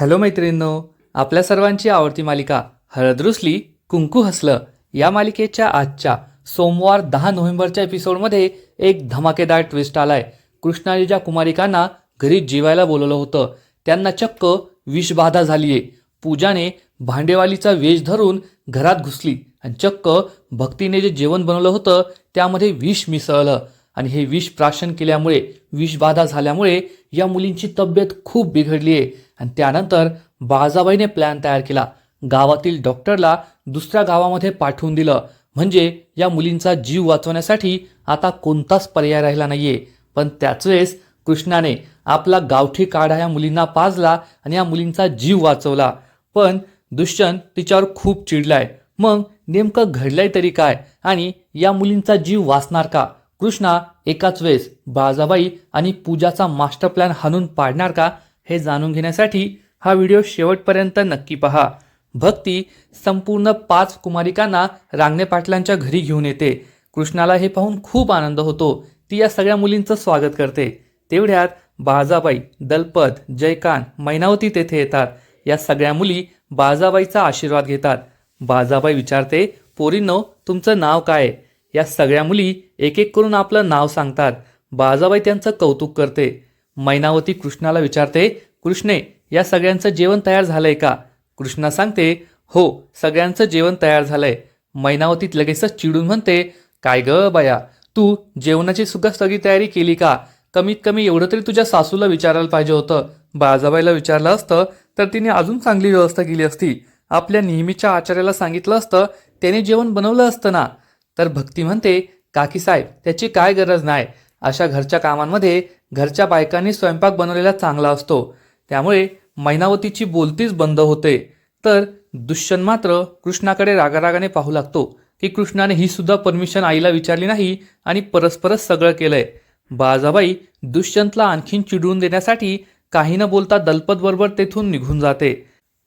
Hello मैत्रिणींनो आपल्या सर्वांची आवडती मालिका हळदरुसली कुंकू हसलं या मालिकेच्या आजच्या सोमवार दहा नोव्हेंबरच्या एपिसोडमध्ये एक धमाकेदार ट्विस्ट आलाय. कृष्णाने ज्या कुमारिकांना घरी जेवायला बोलवलं होतं. त्यांना चक्क विषबाधा झालीये. पूजाने भांडेवालीचा वेश धरून घरात घुसली आणि चक्क भक्तीने जे जेवण बनवलं होतं त्यामध्ये विष मिसळलं. आणि हे विष प्राशन केल्यामुळे विषबाधा झाल्यामुळे या मुलींची तब्येत खूप बिघडली आहे आणि त्यानंतर बाळजाबाईने प्लॅन तयार केला. गावातील डॉक्टरला दुसऱ्या गावामध्ये पाठवून दिलं. म्हणजे या मुलींचा जीव वाचवण्यासाठी आता कोणताच पर्याय राहिला नाहीये. पण त्याच वेळेस कृष्णाने आपला गावठी काढा या मुलींना पाजला आणि या मुलींचा जीव वाचवला. पण दुष्यंत तिच्यावर खूप चिडलाय. मग नेमकं घडलंय तरी काय? आणि या मुलींचा जीव वाचणार का? कृष्णा एकाच वेळेस बाळजाबाई आणि पूजाचा मास्टर प्लॅन हाणून पाडणार का? हे जाणून घेण्यासाठी हा व्हिडिओ शेवटपर्यंत नक्की पहा. भक्ती संपूर्ण पाच कुमारिकांना रांगणे पाटलांच्या घरी घेऊन येते. कृष्णाला हे पाहून खूप आनंद होतो. ती या सगळ्या मुलींचं स्वागत करते. तेवढ्यात बाळजाबाई दलपत जयकांत मैनावती तेथे येतात. या सगळ्या मुली बाळजाबाईचा आशीर्वाद घेतात. बाळजाबाई विचारते पोरींनो तुमचं नाव काय आहे? या सगळ्या मुली एक एक करून आपलं नाव सांगतात. बाळजाबाई त्यांचं कौतुक करते. मैनावती कृष्णाला विचारते कृष्णे या सगळ्यांचं जेवण तयार झालंय का? कृष्णा सांगते हो सगळ्यांचं जेवण तयार झालंय. मैनावतीत लगेचच चिडून म्हणते काय ग बाया तू जेवणाची सुद्धा सगळी तयारी केली का? कमीत कमी एवढं तरी तुझ्या सासूला विचारायला पाहिजे होतं. बाळाजाबाईला विचारलं असतं तर तिने अजून चांगली व्यवस्था केली असती. आपल्या नेहमीच्या आचार्याला सांगितलं असतं त्याने जेवण बनवलं असतं ना? तर भक्ती म्हणते काकी साहेब त्याची काय गरज नाही. अशा घरच्या कामांमध्ये घरच्या बायकांनी स्वयंपाक बनवलेला चांगला असतो. त्यामुळे मैनावतीची बोलतीच बंद होते. तर दुष्यंत मात्र कृष्णाकडे रागारागाने पाहू लागतो की कृष्णाने ही सुद्धा परमिशन आईला विचारली नाही आणि परस्परच सगळं केलंय. बाळाबाई दुष्यंतला आणखीन चिडवून देण्यासाठी काही न बोलता दलपत बरोबर तेथून निघून जाते.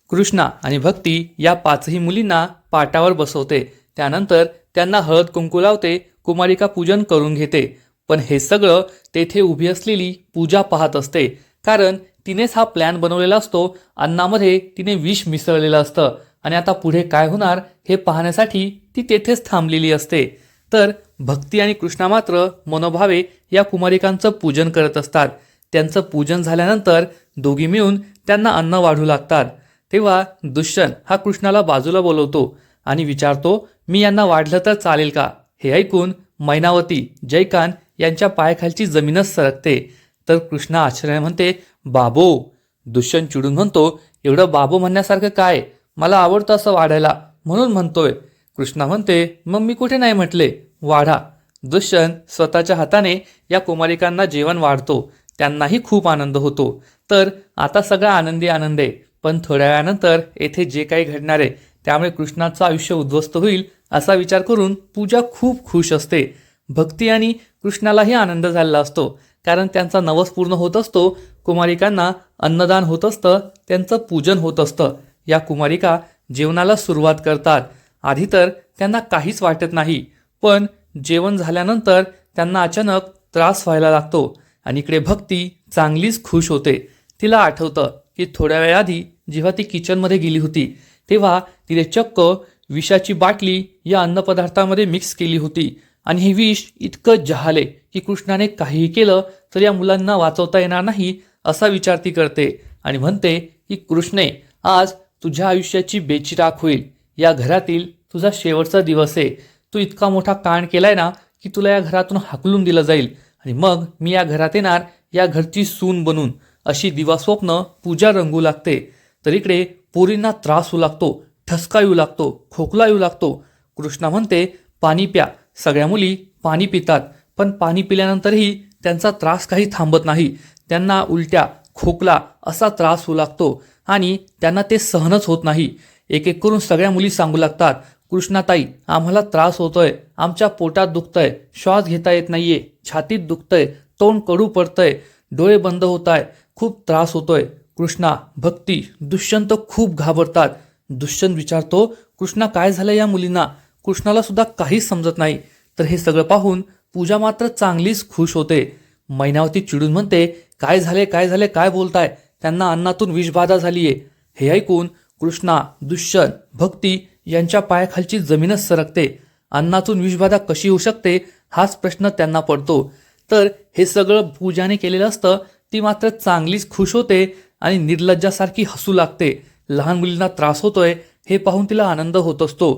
कृष्णा आणि भक्ती या पाचही मुलींना पाटावर बसवते. त्यानंतर त्यांना हळद कुंकू लावते कुमारिका पूजन करून घेते. पण हे सगळं तेथे उभी असलेली पूजा पाहत असते. कारण तिनेच हा प्लॅन बनवलेला असतो. अन्नामध्ये तिने विष मिसळलेलं असतं. आणि आता पुढे काय होणार हे पाहण्यासाठी ती तेथेच थांबलेली असते. तर भक्ती आणि कृष्णा मात्र मनोभावे या कुमारिकांचं पूजन करत असतात. त्यांचं पूजन झाल्यानंतर दोघी मिळून त्यांना अन्न वाढू लागतात. तेव्हा दुष्यंत हा कृष्णाला बाजूला बोलवतो आणि विचारतो मी यांना वाढलं तर चालेल का? हे ऐकून मैनावती जयकांत यांच्या पायाखालची जमीनच सरकते. तर कृष्णा आश्चर्याने म्हणते बाबो दुष्यंत चिडून म्हणतो एवढं बाबो म्हणण्यासारखं काय? मला आवडतं असं वाढायला. म्हणून म्हणतोय. कृष्णा म्हणते मग मी कुठे नाही म्हटले? वाढा. दुष्यंत स्वतःच्या हाताने या कुमारिकांना जेवण वाढतो. त्यांनाही खूप आनंद होतो. तर आता सगळा आनंदी आनंद आहे. पण थोड्या वेळानंतर येथे जे काही घडणार आहे त्यामुळे कृष्णाचं आयुष्य उद्ध्वस्त होईल असा विचार करून पूजा खूप खुश असते. भक्ती आणि कृष्णालाही आनंद झालेला असतो. कारण त्यांचा नवस पूर्ण होत असतो. कुमारिकांना अन्नदान होत असतं. त्यांचं पूजन होत असतं. या कुमारिका जेवणाला सुरुवात करतात. आधी तर त्यांना काहीच वाटत नाही. पण जेवण झाल्यानंतर त्यांना अचानक त्रास व्हायला लागतो. आणि इकडे भक्ती चांगलीच खुश होते. तिला आठवतं की थोड्या वेळाआधी जेव्हा ती किचनमध्ये गेली होती तेव्हा तिने चक्क विषाची बाटली या अन्नपदार्थामध्ये मिक्स केली होती. आणि हे विष इतकं जहाले की कृष्णाने काहीही केलं तर या मुलांना वाचवता येणार नाही असा विचार ती करते आणि म्हणते की कृष्णे आज तुझ्या आयुष्याची बेचिराख होईल. या घरातील तुझा शेवटचा दिवस आहे. तू इतका मोठा कांड केलाय ना की तुला या घरातून हाकलून दिलं जाईल. आणि मग मी या घरात येणार या घरची सून बनून. अशी दिवास्वप्न पूजा रंगू लागते. तर इकडे पोरींना त्रास होऊ लागतो ठसका येऊ लागतो खोकला येऊ लागतो. कृष्णा म्हणते पाणी प्या. सगळ्या मुली पाणी पितात पण पाणी पिल्यानंतरही त्यांचा त्रास काही थांबत नाही. त्यांना उलट्या खोकला असा त्रास होऊ लागतो आणि त्यांना ते सहनच होत नाही. एक एक करून सगळ्या मुली सांगू लागतात कृष्णाताई आम्हाला त्रास होतोय. आमच्या पोटात दुखतंय. श्वास घेता येत नाहीये. छातीत दुखतंय. तोंड कडू पडतंय. डोळे बंद होत आहे खूप त्रास होतोय. कृष्णा भक्ती दुष्यंत खूप घाबरतात. दुष्यंत विचारतो कृष्णा काय झालं या मुलींना? कृष्णाला सुद्धा काहीच समजत नाही. तर हे सगळं पाहून पूजा मात्र चांगलीच खुश होते. मैनावती चिडून म्हणते काय झाले काय झाले काय बोलताय? त्यांना अन्नातून विषबाधा झालीये. हे ऐकून कृष्णा दुष्यंत भक्ती यांच्या पायाखालची जमीनच सरकते. अन्नातून विषबाधा कशी होऊ शकते हाच प्रश्न त्यांना पडतो. तर हे सगळं पूजाने केलेलं असतं ती मात्र चांगलीच खुश होते आणि निर्लज्जासारखी हसू लागते. लहान मुलींना त्रास होतोय हे पाहून तिला आनंद होत असतो.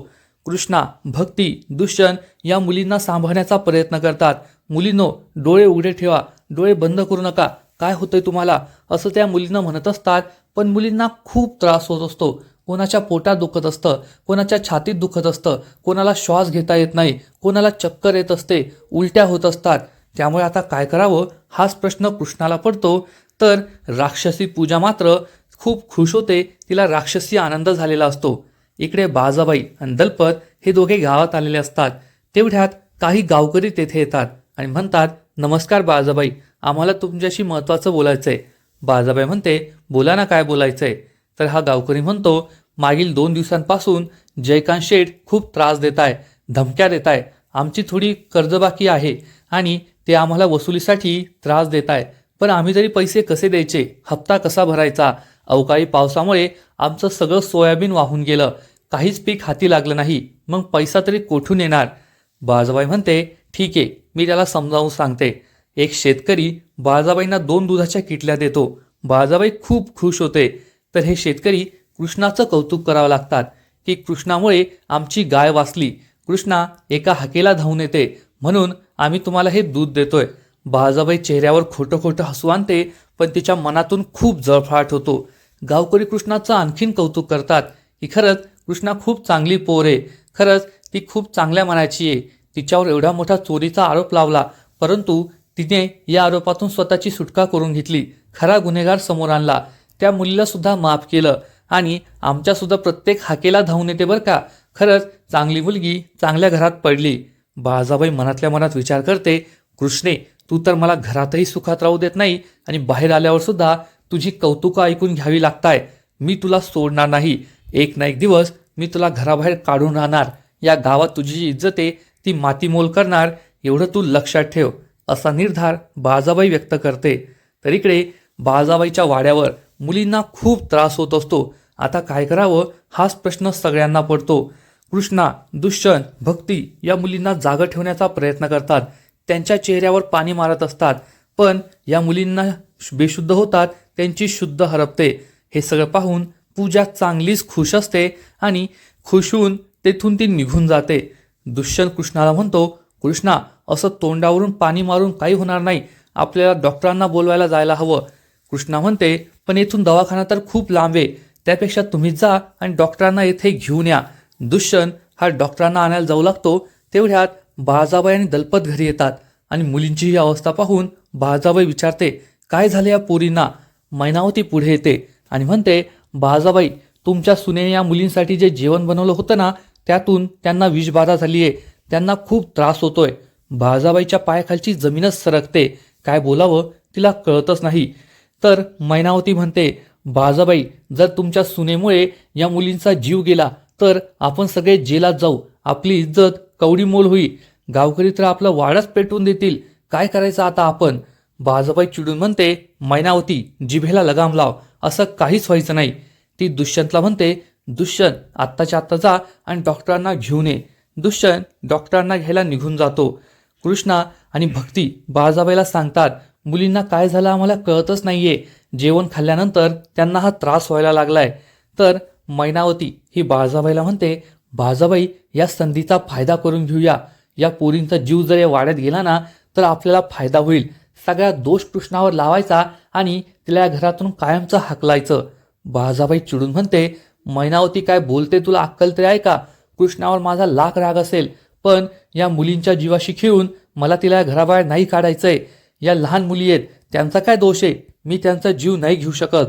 कृष्णा भक्ती दुष्यंत या मुलींना सांभाळण्याचा प्रयत्न करतात. मुलींनो डोळे उघडे ठेवा डोळे बंद करू नका. काय होतंय तुम्हाला? असं त्या मुलींना म्हणत असतात पण मुलींना खूप त्रास होत असतो. कोणाच्या पोटात दुखत असतं कोणाच्या छातीत दुखत असतं कोणाला श्वास घेता येत नाही कोणाला चक्कर येत असते उलट्या होत असतात. त्यामुळे आता काय करावं? हाच प्रश्न कृष्णाला पडतो. तर राक्षसी पूजा मात्र खूप खुश होते तिला राक्षसी आनंद झालेला असतो. इकडे बाजाबाई आणि दलपत हे दोघे गावात आलेले असतात. तेवढ्यात काही गावकरी तेथे येतात आणि म्हणतात नमस्कार बाजाबाई आम्हाला तुमच्याशी महत्त्वाचं बोलायचं आहे बाजाबाई म्हणते बोला ना काय बोलायचं आहे तर हा गावकरी म्हणतो मागील दोन दिवसांपासून जयकांत शेठ खूप त्रास देत आहे धमक्या देत आहे आमची थोडी कर्जबाकी आहे आणि ते आम्हाला वसुलीसाठी त्रास देत आहे पण आम्ही तरी पैसे कसे द्यायचे? हप्ता कसा भरायचा? अवकाळी पावसामुळे आमचं सगळं सोयाबीन वाहून गेलं. काहीच पीक हाती लागलं नाही. मग पैसा तरी कोठून येणार? बाळजाबाई म्हणते ठीक आहे मी त्याला समजावून सांगते. एक शेतकरी बाळजाबाईंना दोन दुधाच्या किटल्या देतो. बाळजाबाई खूप खुश होते. तर हे शेतकरी कृष्णाचं कौतुक करावं लागतात की कृष्णामुळे आमची गाय वाचली. कृष्णा एका हाकेला धावून येते. म्हणून आम्ही तुम्हाला हे दूध देतोय. बाळजाबाई चेहऱ्यावर खोटं खोटं हसू आणते पण तिच्या मनातून खूप जळफळाट होतो. गावकरी कृष्णाचं आणखीन कौतुक करतात की खरंच कृष्णा खूप चांगली पोर आहे. खरंच ती खूप चांगल्या मनाची आहे. तिच्यावर एवढा मोठा चोरीचा आरोप लावला परंतु तिने या आरोपातून स्वतःची सुटका करून घेतली खरा गुन्हेगार समोर आणला. त्या मुलीला सुद्धा माफ केलं आणि आमच्यासुद्धा प्रत्येक हाकेला धावून येते बरं का? खरंच चांगली मुलगी चांगल्या घरात पडली. बाळाजाबाई मनातल्या मनात विचार करते कृष्णे तू तर मला घरातही सुखात राहू देत नाही आणि बाहेर आल्यावर सुद्धा तुझी कौतुकं ऐकून घ्यावी लागताय. मी तुला सोडणार नाही. एक ना एक दिवस मी तुला घराबाहेर काढून राहणार. या गावात तुझी जी इज्जत आहे ती मातीमोल करणार. एवढं तू लक्षात ठेव. असा निर्धार बाळजाबाई व्यक्त करते. तर इकडे बाळजाबाईच्या वाड्यावर मुलींना खूप त्रास होत असतो. आता काय करावं? हाच प्रश्न सगळ्यांना पडतो. कृष्णा दुष्यंत भक्ती या मुलींना जागं ठेवण्याचा प्रयत्न करतात. त्यांच्या चेहऱ्यावर पाणी मारत असतात. पण या मुलींना बेशुद्ध होतात त्यांची शुद्ध हरपते. हे सगळं पाहून पूजा चांगलीच खुश असते आणि खुश होऊन तेथून ती निघून जाते. दुष्यंत कृष्णाला म्हणतो कृष्णा असं तोंडावरून पाणी मारून काही होणार नाही. आपल्याला डॉक्टरांना बोलवायला जायला हवं. कृष्णा म्हणते पण येथून दवाखाना तर खूप लांब आहे. त्यापेक्षा तुम्ही जा आणि डॉक्टरांना येथे घेऊन या. दुष्यंत हा डॉक्टरांना आणायला जाऊ लागतो. तेवढ्यात बाळाजाबाई आणि दलपत घरी येतात आणि मुलींची ही अवस्था पाहून बाळाजाबाई विचारते काय झाले या पोरींना? मैनावती पुढे येते. आणि म्हणते बाळाजाबाई तुमच्या सुनेने या मुलींसाठी जे जेवण बनवलं होतं ना त्यातून त्यांना विषबाधा झाली आहे त्यांना खूप त्रास होतोय. बाळाजाबाईच्या पायाखालची जमीनच सरकते. काय बोलावं तिला कळतच नाही. तर मैनावती म्हणते बाळाजाबाई जर तुमच्या सुनेमुळे या मुलींचा जीव गेला तर आपण सगळे जेलात जाऊ. आपली इज्जत कवडीमोल होईल. गावकरी तर आपलं वाडच पेटवून देतील. काय करायचं आता आपण? बाजाबाई चिडून म्हणते मैनावती जिभेला लगाम लाव. असं काहीच व्हायचं नाही. ती दुष्यंतला म्हणते दुष्यंत आत्ताच्या आत्ता जा आणि डॉक्टरांना घेऊन ये. दुष्यंत डॉक्टरांना घ्यायला निघून जातो. कृष्णा आणि भक्ती बाळजाबाईला सांगतात मुलींना काय झालं आम्हाला कळतच नाहीये. जेवण खाल्ल्यानंतर त्यांना हा त्रास व्हायला लागलाय. तर मैनावती ही बाळजाबाईला म्हणते बाळजाबाई या संधीचा फायदा करून घेऊया. या पोरींचा जीव जर या वाड्यात गेला ना तर आपल्याला फायदा होईल. सगळ्या दोष कृष्णावर लावायचा आणि तिला या घरातून कायमचं हाकलायचं. बाळाजाबाई चिडून म्हणते मैनावती काय बोलते तुला अक्कल तरी आहे का? कृष्णावर माझा लाख राग असेल पण या मुलींच्या जीवाशी खेळून मला तिला या घराबाहेर नाही काढायचंय. या लहान मुली आहेत त्यांचा काय दोष आहे? मी त्यांचा जीव नाही घेऊ शकत.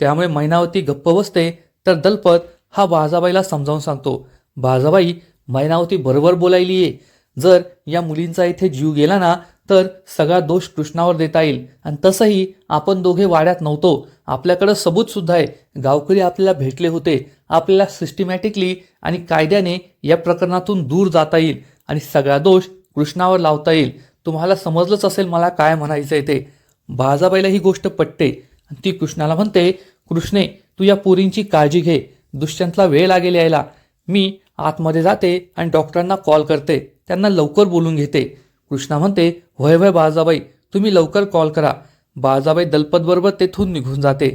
त्यामुळे मैनावती गप्प बसते तर दलपत हा बाळाजाबाईला समजावून सांगतो बाळाजाबाई मैनावती बरोबर बोलायली आहे. जर या मुलींचा इथे जीव गेला ना तर सगळा दोष कृष्णावर देता येईल. आणि तसंही आपण दोघे वाड्यात नव्हतो. आपल्याकडं सबूत सुद्धा आहे. गावकरी आपल्याला भेटले होते. आपल्याला सिस्टमॅटिकली आणि कायद्याने या प्रकरणातून दूर जाता येईल. आणि सगळा दोष कृष्णावर लावता येईल. तुम्हाला समजलंच असेल मला काय म्हणायचं आहे ते. बाळाजाबाईला ही गोष्ट पटते. आणि ती कृष्णाला म्हणते कृष्णे तू या पोरींची काळजी घे. दुष्यंतला वेळ लागेल यायला. मी आतमध्ये जाते आणि डॉक्टरांना कॉल करते. त्यांना लवकर बोलून घेते. कृष्णा म्हणते वय वय बाळजाबाई तुम्ही लवकर कॉल करा. बाळजाबाई दलपतबरोबर तेथून निघून जाते.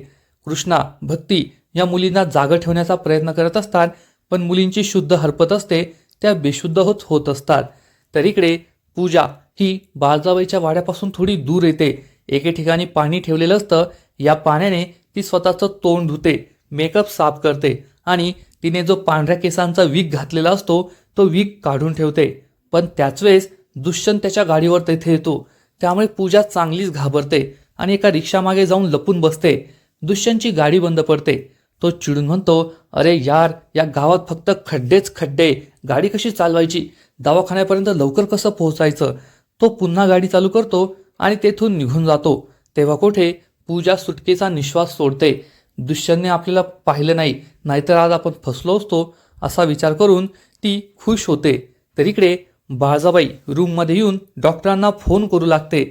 कृष्णा भक्ती या मुलींना जागं ठेवण्याचा प्रयत्न करत असतात पण मुलींची शुद्ध हरपत असते त्या बेशुद्ध होत होत असतात. तर इकडे पूजा ही बाळजाबाईच्या वाड्यापासून थोडी दूर येते. एके ठिकाणी पाणी ठेवलेलं असतं. या पाण्याने ती स्वतःचं तोंड धुते मेकअप साफ करते आणि तिने जो पांढऱ्या केसांचा विग घातलेला असतो तो विग काढून ठेवते. पण त्याच वेळेस दुष्यंत त्याच्या गाडीवर तेथे येतो. त्यामुळे पूजा चांगलीच घाबरते आणि एका रिक्षामागे जाऊन लपून बसते. दुष्यंतची गाडी बंद पडते. तो चिडून म्हणतो अरे यार या गावात फक्त खड्डेच खड्डे. गाडी कशी चालवायची? दवाखान्यापर्यंत लवकर कसं पोहोचायचं? तो पुन्हा गाडी चालू करतो आणि तेथून निघून जातो. तेव्हा कुठे पूजा सुटकेचा निश्वास सोडते. दुष्यंतने आपल्याला पाहिलं नाही नाहीतर आज आपण फसलो असतो असा विचार करून ती खुश होते. तर इकडे बाळजाबाई रूममध्ये येऊन डॉक्टरांना फोन करू लागते.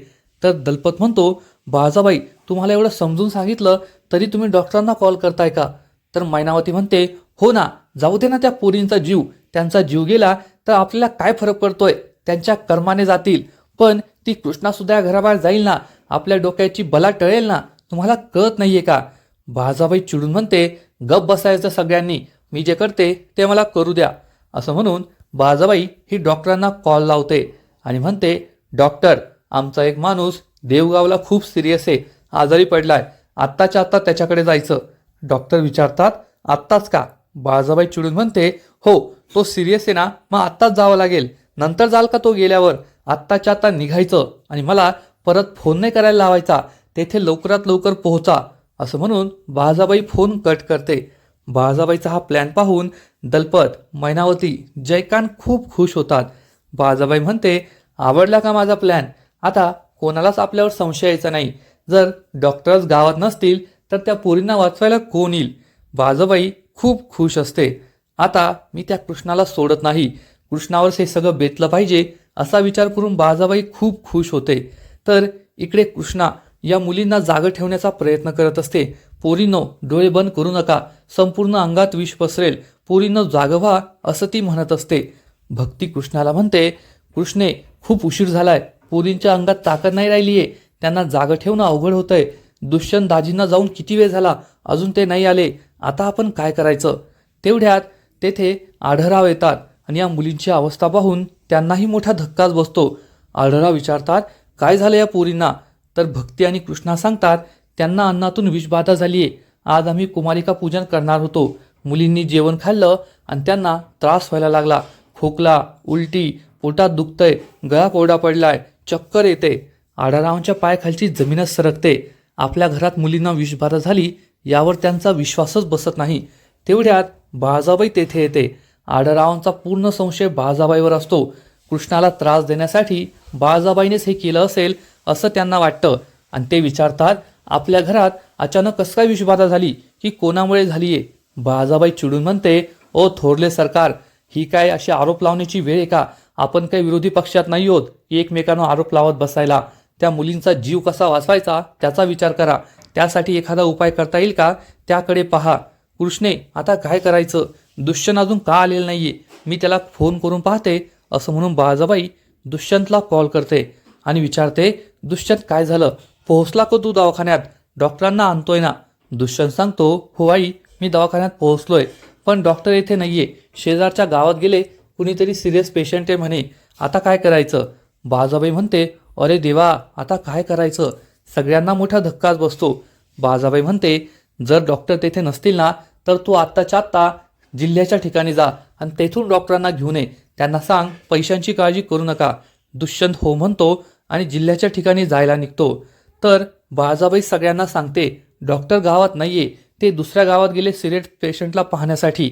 तर दलपत म्हणतो बाळजाबाई तुम्हाला एवढं समजून सांगितलं तरी तुम्ही डॉक्टरांना कॉल करताय का? तर मैनावती म्हणते हो ना जाऊ दे ना त्या पोरींचा जीव. त्यांचा जीव गेला तर आपल्याला काय फरक पडतोय? त्यांच्या कर्माने जातील. पण ती कृष्णासुद्धा या घराबाहेर जाईल ना. आपल्या डोक्याची बला टळेल ना. तुम्हाला कळत नाहीये का? बाळाबाई चिडून म्हणते गप बसायचं सगळ्यांनी. मी जे करते ते मला करू द्या. असं म्हणून बाळजाबाई ही डॉक्टरांना कॉल लावते आणि म्हणते डॉक्टर आमचा एक माणूस देवगावला खूप सिरियस आहे आजारी पडलाय. आत्ताच्या आत्ता त्याच्याकडे जायचं. डॉक्टर विचारतात आत्ताच का? बाळजाबाई चिडून म्हणते हो तो सिरियस आहे ना मग आत्ताच जावं लागेल. नंतर जाल का तो गेल्यावर? आत्ताच्या आत्ता निघायचं आणि मला परत फोन नाही करायला लावायचा. तेथे लवकरात लवकर पोहोचा. असं म्हणून बाळाबाई फोन कट करते. बाळाबाईचा हा प्लॅन पाहून दलपत मैनावती जयकांत खूप खुश होतात. बाळाबाई म्हणते आवडला का माझा प्लॅन आता कोणालाच आपल्यावर संशय यायचा नाही. जर डॉक्टर्स गावात नसतील तर त्या पोरींना वाचवायला कोण येईल? बाळाबाई खूप खुश असते. आता मी त्या कृष्णाला सोडत नाही. कृष्णावर हे सगळं बेतलं पाहिजे असा विचार करून बाळाबाई खूप खुश होते. तर इकडे कृष्णा या मुलींना जागं ठेवण्याचा प्रयत्न करत असते. पोरीनो डोळे बंद करू नका. संपूर्ण अंगात विष पसरेल. पोरीनो जागं व्हा असं ती म्हणत असते. भक्ती कृष्णाला म्हणते कृष्णे खूप उशीर झालाय. पोरींच्या अंगात ताकद नाही राहिलीये. त्यांना जागं ठेवणं अवघड होतंय. दुष्यंत दाजींना जाऊन किती वेळ झाला? अजून ते नाही आले. आता आपण काय करायचं? तेवढ्यात तेथे आढराव येतात आणि या मुलींची अवस्था पाहून त्यांनाही मोठा धक्काच बसतो. आढराव विचारतात काय झालं या पोरींना? तर भक्ती आणि कृष्णा सांगतात त्यांना अन्नातून विषबाधा झाली आहे आज आम्ही कुमारिका पूजन करणार होतो. मुलींनी जेवण खाल्लं आणि त्यांना त्रास व्हायला लागला. खोकला उलटी पोटात दुखतंय गळा कोरडा पडलाय चक्कर येते. आडारावांच्या पायाखालची जमीनच सरकते. आपल्या घरात मुलींना विषबाधा झाली यावर त्यांचा विश्वासच बसत नाही. तेवढ्यात बाळजाबाई तेथे येते. आडारावांचा पूर्ण संशय बाळजाबाईवर असतो. कृष्णाला त्रास देण्यासाठी बाळजाबाईनेच हे केलं असेल असं त्यांना वाटतं. आणि ते विचारतात आपल्या घरात अचानक कसं काय विषबाधा झाली? की कोणामुळे झालीये? बाळाजाबाई चिडून म्हणते ओ थोरले सरकार ही काय अशी आरोप लावण्याची वेळ आहे का? आपण काही विरोधी पक्षात नाही आहोत. एकमेकांना आरोप लावत बसायला. त्या मुलींचा जीव कसा वाचवायचा त्याचा विचार करा. त्यासाठी एखादा उपाय करता येईल का? त्याकडे पहा. कृष्णे आता काय करायचं? दुष्यंत अजून का आलेलं नाहीये? मी त्याला फोन करून पाहते असं म्हणून बाळाजाबाई दुष्यंतला कॉल करते आणि विचारते दुष्यंत काय झालं? पोहोचला का तू दवाखान्यात? डॉक्टरांना आणतोय ना. दुष्यंत सांगतो हो आई मी दवाखान्यात पोहोचलोय पण डॉक्टर येथे नाहीये. शेजारच्या गावात गेले कुणीतरी सिरियस पेशंट आहे म्हणे. आता काय करायचं? बाजाबाई म्हणते अरे देवा आता काय करायचं? सगळ्यांना मोठा धक्काच बसतो. बाजाबाई म्हणते जर डॉक्टर तेथे नसतील ना तर तू आत्ताच्या आत्ता जिल्ह्याच्या ठिकाणी जा आणि तेथून डॉक्टरांना घेऊन ये. त्यांना सांग पैशांची काळजी करू नका. दुष्यंत हो म्हणतो आणि जिल्ह्याच्या ठिकाणी जायला निघतो. तर बाळाजाबाई सगळ्यांना सांगते डॉक्टर गावात नाहीये ते दुसऱ्या गावात गेले सिरियस पेशंटला पाहण्यासाठी.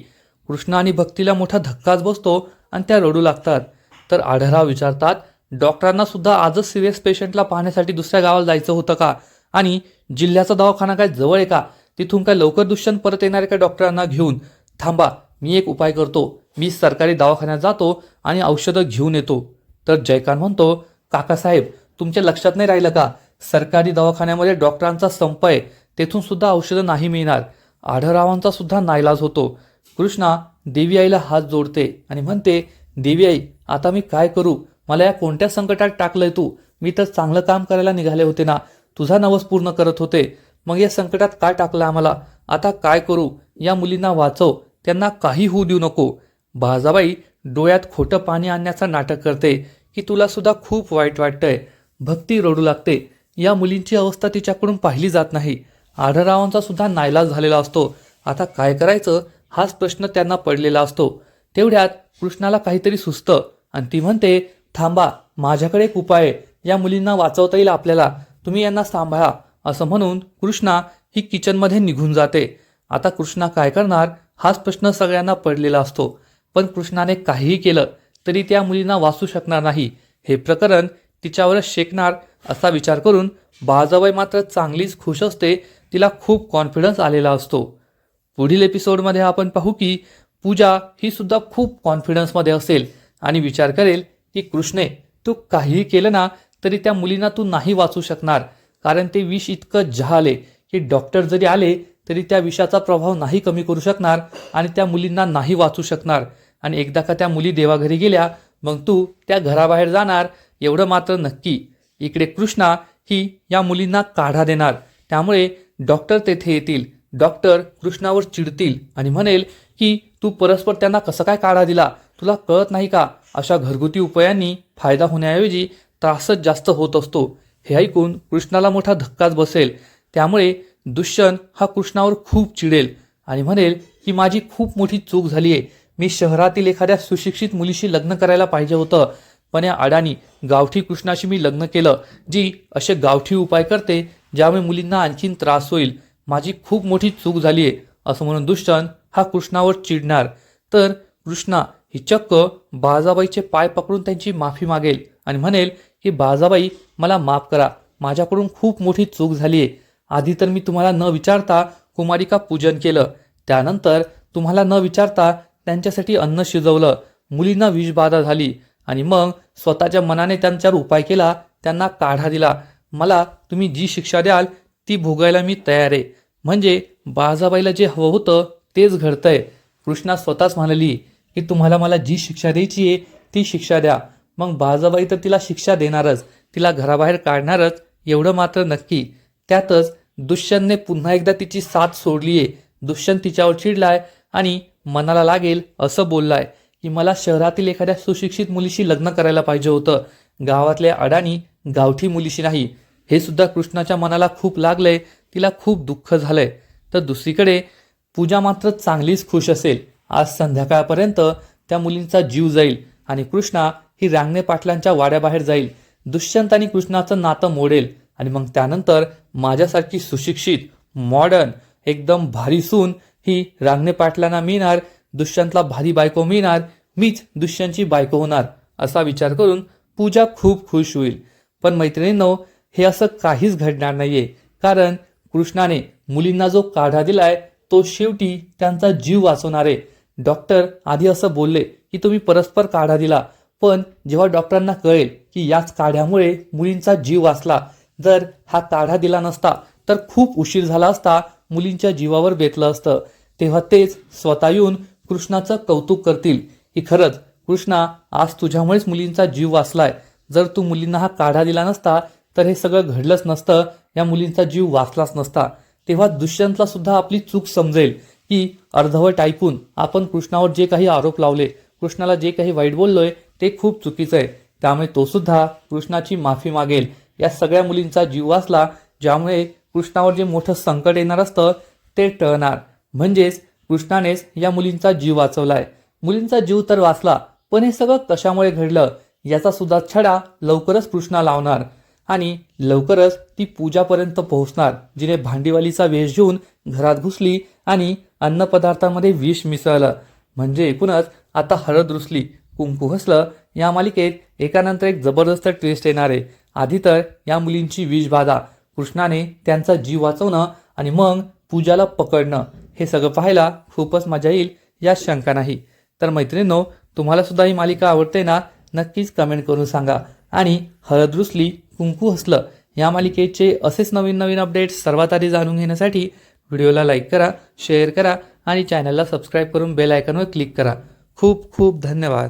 कृष्णा आणि भक्तीला मोठा धक्काच बसतो आणि त्या रडू लागतात. तर आढळराव विचारतात डॉक्टरांना सुद्धा आजच सिरियस पेशंटला पाहण्यासाठी दुसऱ्या गावाला जायचं होतं का? आणि जिल्ह्याचा दवाखाना काय जवळ आहे का? तिथून काय लवकर दुष्यंत परत येणार आहे का डॉक्टरांना घेऊन? थांबा मी एक उपाय करतो. मी सरकारी दवाखान्यात जातो आणि औषधं घेऊन येतो. तर जयकांत म्हणतो काकासाहेब तुमच्या लक्षात नाही राहिलं का? सरकारी दवाखान्यामध्ये डॉक्टरांचा संप आहे तेथून सुद्धा औषधं नाही मिळणार. आढळरावांचा सुद्धा नाईलाज होतो. कृष्णा देवी आईला हात जोडते आणि म्हणते देवी आई आता मी काय करू? मला या कोणत्या संकटात टाकलंय तू? मी तर चांगलं काम करायला निघाले होते ना. तुझा नवस पूर्ण करत होते. मग या संकटात काय टाकलं आम्हाला? आता काय करू? या मुलींना वाचव. त्यांना काही होऊ देऊ नको. बाजाबाई डोळ्यात खोटं पाणी आणण्याचं नाटक करते. की तुला सुद्धा खूप वाईट वाटतंय. भक्ती रडू लागते. या मुलींची अवस्था तिच्याकडून पाहिली जात नाही. आढळरावांचा सुद्धा नायलाज झालेला असतो. आता काय करायचं? हाच प्रश्न त्यांना पडलेला असतो. तेवढ्यात कृष्णाला काहीतरी सुचतं आणि ती म्हणते थांबा माझ्याकडे एक उपाय आहे. या मुलींना वाचवता येईल आपल्याला. तुम्ही यांना सांभाळा. असं म्हणून कृष्णा ही किचनमध्ये निघून जाते. आता कृष्णा काय करणार? हाच प्रश्न सगळ्यांना पडलेला असतो. पण कृष्णाने काहीही केलं तरी त्या मुलींना वाचू शकणार नाही. हे प्रकरण तिच्यावरच शेकणार असा विचार करून बाजाबाई मात्र चांगलीच खुश असते तिला खूप कॉन्फिडन्स आलेला असतो. पुढील एपिसोडमध्ये आपण पाहू की पूजा ही सुद्धा खूप कॉन्फिडन्समध्ये असेल आणि विचार करेल की कृष्णे तू काहीही केलं ना तरी त्या मुलींना तू नाही वाचू शकणार. कारण ते विष इतकं जहाले की डॉक्टर जरी आले तरी त्या विषाचा प्रभाव नाही कमी करू शकणार आणि त्या मुलींना नाही वाचू शकणार. आणि एकदा का त्या मुली देवाघरी गेल्या मग तू त्या घराबाहेर जाणार एवढं मात्र नक्की. इकडे कृष्णा ही या मुलींना काढा देणार. त्यामुळे डॉक्टर तेथे येतील. डॉक्टर कृष्णावर चिडतील आणि म्हणेल की तू परस्पर त्यांना कसं काय काढा दिला? तुला कळत नाही का? अशा घरगुती उपायांनी फायदा होण्याऐवजी त्रासच जास्त होत असतो. हे ऐकून कृष्णाला मोठा धक्काच बसेल. त्यामुळे दुष्यंत हा कृष्णावर खूप चिडेल आणि म्हणेल की माझी खूप मोठी चूक झाली आहे मी शहरातील एखाद्या सुशिक्षित मुलीशी लग्न करायला पाहिजे होतं. पण या अडाणी गावठी कृष्णाशी मी लग्न केलं जी असे गावठी उपाय करते ज्यामुळे मुलींना आणखीन त्रास होईल. माझी खूप मोठी चूक झाली आहे असं म्हणून दुष्टन हा कृष्णावर चिडणार. तर कृष्णा ही चक्क बाजाबाईचे पाय पकडून त्यांची माफी मागेल आणि म्हणेल की बाजाबाई मला माफ करा. माझ्याकडून खूप मोठी चूक झाली आहे आधी तर मी तुम्हाला न विचारता कुमारिका पूजन केलं. त्यानंतर तुम्हाला न विचारता त्यांच्यासाठी अन्न शिजवलं. मुलींना विषबाधा झाली आणि मग स्वतःच्या मनाने त्यांच्यावर उपाय केला त्यांना काढा दिला. मला तुम्ही जी शिक्षा द्याल ती भोगायला मी तयार आहे. म्हणजे बाळजाबाईला जे हवं होतं तेच घडतंय. कृष्णा स्वतःच म्हणाली की तुम्हाला मला जी शिक्षा द्यायची आहे ती शिक्षा द्या. मग बाळजाबाई तर तिला शिक्षा देणारच तिला घराबाहेर काढणारच एवढं मात्र नक्की. त्यातच दुष्यंतने पुन्हा एकदा तिची साथ सोडली आहे दुष्यंत तिच्यावर चिडलाय आणि मनाला लागेल असं बोललाय की मला शहरातील एखाद्या सुशिक्षित मुलीशी लग्न करायला पाहिजे होतं. गावातल्या अडाणी गावठी मुलीशी नाही. हे सुद्धा कृष्णाच्या मनाला खूप लागलंय तिला खूप दुःख झालंय. तर दुसरीकडे पूजा मात्र चांगलीच खुश असेल. आज संध्याकाळपर्यंत त्या मुलींचा जीव जाईल आणि कृष्णा ही रांगणे पाटलांच्या वाड्याबाहेर जाईल. दुष्यंत आणि कृष्णाचं नातं मोडेल आणि मग त्यानंतर माझ्यासारखी सुशिक्षित मॉडर्न एकदम भारी सून ही रांगणे पाटलांना मिळणार दुष्यंतला भारी बायको मिळणार मीच दुष्यंतची बायको होणार असा विचार करून पूजा खूप खुश होईल. पण मैत्रिणींनो हे असं काहीच घडणार नाहीये. कारण कृष्णाने मुलींना जो काढा दिलाय तो शेवटी त्यांचा जीव वाचवणार. आहे डॉक्टर आधी असं बोलले की तुम्ही परस्पर काढा दिला. पण जेव्हा डॉक्टरांना कळेल की याच काढ्यामुळे मुलींचा जीव वाचला जर हा काढा दिला नसता तर खूप उशीर झाला असता मुलींच्या जीवावर बेतलं असतं. तेव्हा तेच स्वतः येऊन कृष्णाचं कौतुक करतील. की खरंच कृष्णा आज तुझ्यामुळेच मुलींचा जीव वाचलाय. जर तू मुलींना हा काढा दिला नसता तर हे सगळं घडलंच नसतं या मुलींचा जीव वाचलाच नसता. तेव्हा दुष्यंतला सुद्धा आपली चूक समजेल की अर्धवट ऐकून आपण कृष्णावर जे काही आरोप लावले कृष्णाला जे काही वाईट बोललोय ते खूप चुकीचं आहे. त्यामुळे तो सुद्धा कृष्णाची माफी मागेल. या सगळ्या मुलींचा जीव वाचला ज्यामुळे कृष्णावर जे मोठं संकट येणार असतं ते टळणार. म्हणजेच कृष्णानेच या मुलींचा जीव वाचवलाय. मुलींचा जीव तर वाचला पण हे सगळं कशामुळे घडलं याचा सुद्धा छडा लवकरच कृष्णा लावणार आणि लवकरच ती पूजापर्यंत पोहोचणार जिने भांडीवालीचा वेश घेऊन घरात घुसली आणि अन्नपदार्थांमध्ये विष मिसळलं. म्हणजे एकूणच आता हळद रुसली कुंकू हसलं या मालिकेत एकानंतर एक जबरदस्त ट्विस्ट येणार. आहे आधी तर या मुलींची विषबाधा कृष्णाने त्यांचा जीव वाचवणं आणि मग पूजाला पकडणं. हे सगळं पाहायला खूपच मजा येईल यात शंका नाही. तर मैत्रिणींनो तुम्हाला सुद्धा ही मालिका आवडते ना नक्कीच कमेंट करून सांगा. आणि हळद रुसली कुंकू हसलं या मालिकेचे असेच नवीन नवीन अपडेट्स सर्वात आधी जाणून घेण्यासाठी व्हिडिओला लाईक करा शेअर करा आणि चॅनलला सबस्क्राईब करून बेल आयकॉनवर क्लिक करा. खूप खूप धन्यवाद.